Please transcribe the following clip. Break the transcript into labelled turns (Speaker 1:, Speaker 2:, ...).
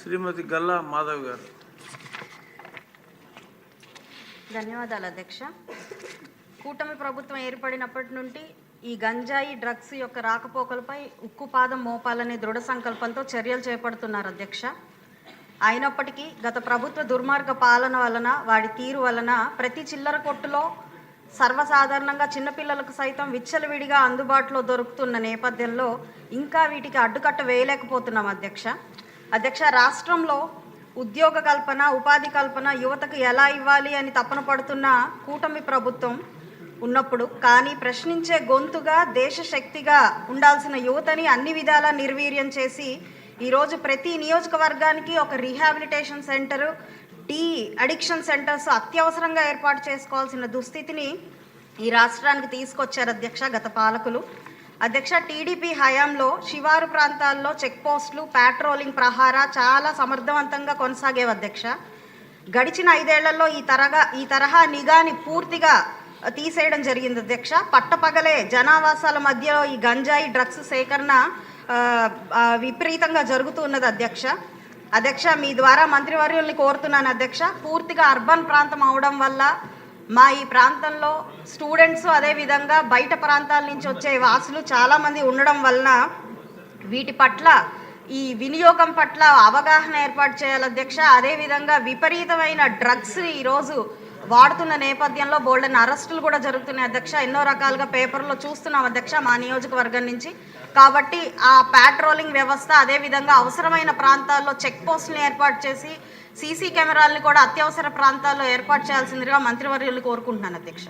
Speaker 1: శ్రీమతి గల్లా మాధవ్ గారు.
Speaker 2: ధన్యవాదాలు అధ్యక్ష. కూటమి ప్రభుత్వం ఏర్పడినప్పటి నుండి ఈ గంజాయి డ్రగ్స్ యొక్క రాకపోకలపై ఉక్కుపాదం మోపాలనే దృఢ సంకల్పంతో చర్యలు చేపడుతున్నారు అధ్యక్ష. అయినప్పటికీ గత ప్రభుత్వ దుర్మార్గ పాలన వలన వాడి తీరు వలన ప్రతి చిల్లర కొట్టులో సర్వసాధారణంగా చిన్నపిల్లలకు సైతం విచ్చలవిడిగా అందుబాటులో దొరుకుతున్న నేపథ్యంలో ఇంకా వీటికి అడ్డుకట్ట వేయలేకపోతున్నాం అధ్యక్ష. అధ్యక్ష రాష్ట్రంలో ఉద్యోగ కల్పన ఉపాధి కల్పన యువతకు ఎలా ఇవ్వాలి అని తపన పడుతున్న కూటమి ప్రభుత్వం ఉన్నప్పుడు కానీ ప్రశ్నించే గొంతుగా దేశ శక్తిగా ఉండాల్సిన యువతని అన్ని విధాలా నిర్వీర్యం చేసి ఈరోజు ప్రతి నియోజకవర్గానికి ఒక rehabilitation centre deaddiction centres అత్యవసరంగా ఏర్పాటు చేసుకోవాల్సిన దుస్థితిని ఈ రాష్ట్రానికి తీసుకొచ్చారు అధ్యక్ష గత పాలకులు. అధ్యక్ష టీడీపీ హయాంలో శివారు ప్రాంతాల్లో చెక్ పోస్టులు పాట్రోలింగ్ ప్రహార చాలా సమర్థవంతంగా కొనసాగేవి అధ్యక్ష. గడిచిన ఐదేళ్ళలో ఈ తరగా ఈ తరహా నిఘాని పూర్తిగా తీసేయడం జరిగింది అధ్యక్ష. పట్టపగలే జనావాసాల మధ్యలో ఈ గంజాయి డ్రగ్స్ సేకరణ విపరీతంగా జరుగుతూ ఉన్నది అధ్యక్ష. అధ్యక్ష మీ ద్వారా మంత్రివర్యుల్ని కోరుతున్నాను అధ్యక్ష. పూర్తిగా అర్బన్ ప్రాంతం అవడం వల్ల మా ఈ ప్రాంతంలో స్టూడెంట్స్ అదేవిధంగా బయట ప్రాంతాల నుంచి వచ్చే వాసులు చాలామంది ఉండడం వలన వీటి పట్ల ఈ వినియోగం పట్ల అవగాహన ఏర్పాటు చేయాలి అధ్యక్ష. అదేవిధంగా విపరీతమైన డ్రగ్స్ ఈరోజు వాడుతున్న నేపథ్యంలో బోల్డెన్ అరెస్టులు కూడా జరుగుతున్నాయి. అధ్యక్ష ఎన్నో రకాలుగా పేపర్లో చూస్తున్నాం అధ్యక్ష మా నియోజకవర్గం నుంచి. కాబట్టి ఆ ప్యాట్రోలింగ్ వ్యవస్థ అదేవిధంగా అవసరమైన ప్రాంతాల్లో చెక్ పోస్టులను ఏర్పాటు చేసి సీసీ కెమెరాలను కూడా అత్యవసర ప్రాంతాల్లో ఏర్పాటు చేయాల్సిందిగా మంత్రివర్యులు కోరుకుంటున్నాను అధ్యక్ష.